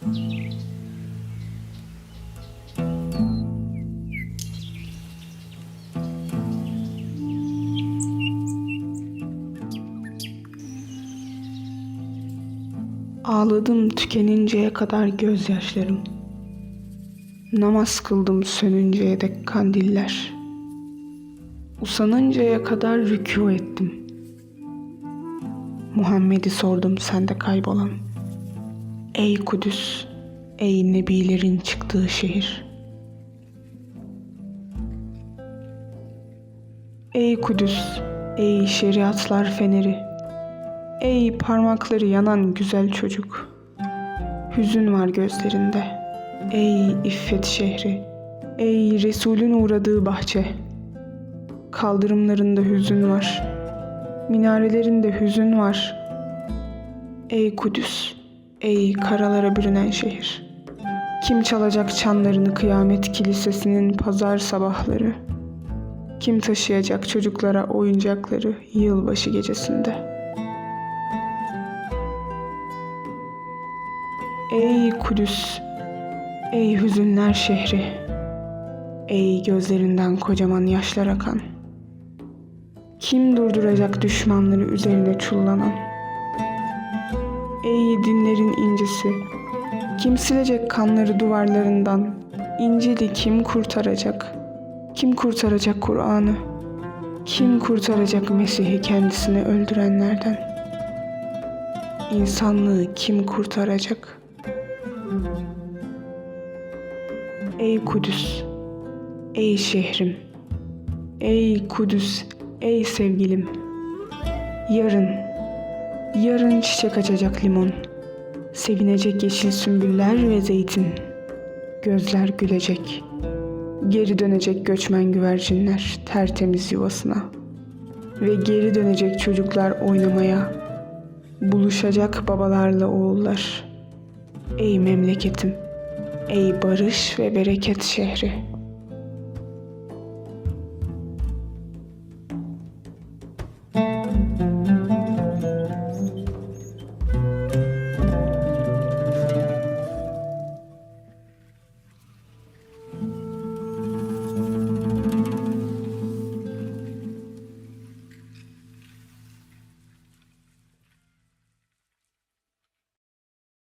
Ağladım tükeninceye kadar gözyaşlarım. Namaz kıldım sönünceye dek kandiller. Usanıncaya kadar rükû ettim. Muhammed'i sordum sende kaybolan. Ey Kudüs, ey nebilerin çıktığı şehir. Ey Kudüs, ey şeriatlar feneri. Ey parmakları yanan güzel çocuk. Hüzün var gözlerinde. Ey iffet şehri. Ey Resulün uğradığı bahçe. Kaldırımlarında hüzün var. Minarelerinde hüzün var. Ey Kudüs, ey karalara bürünen şehir. Kim çalacak çanlarını kıyamet kilisesinin pazar sabahları? Kim taşıyacak çocuklara oyuncakları yılbaşı gecesinde?'' Ey Kudüs, ey hüzünler şehri, ey gözlerinden kocaman yaşlar akan. Kim durduracak düşmanları üzerine çullanan? Ey dinlerin incisi, kim silecek kanları duvarlarından? İncil'i kim kurtaracak? Kim kurtaracak Kur'an'ı? Kim kurtaracak Mesih'i kendisini öldürenlerden? İnsanlığı kim kurtaracak?'' Ey Kudüs, ey şehrim, ey Kudüs, ey sevgilim. Yarın, yarın çiçek açacak limon, sevinecek yeşil sümbüller ve zeytin. Gözler gülecek, geri dönecek göçmen güvercinler tertemiz yuvasına. Ve geri dönecek çocuklar oynamaya, buluşacak babalarla oğullar. Ey memleketim! Ey barış ve bereket şehri.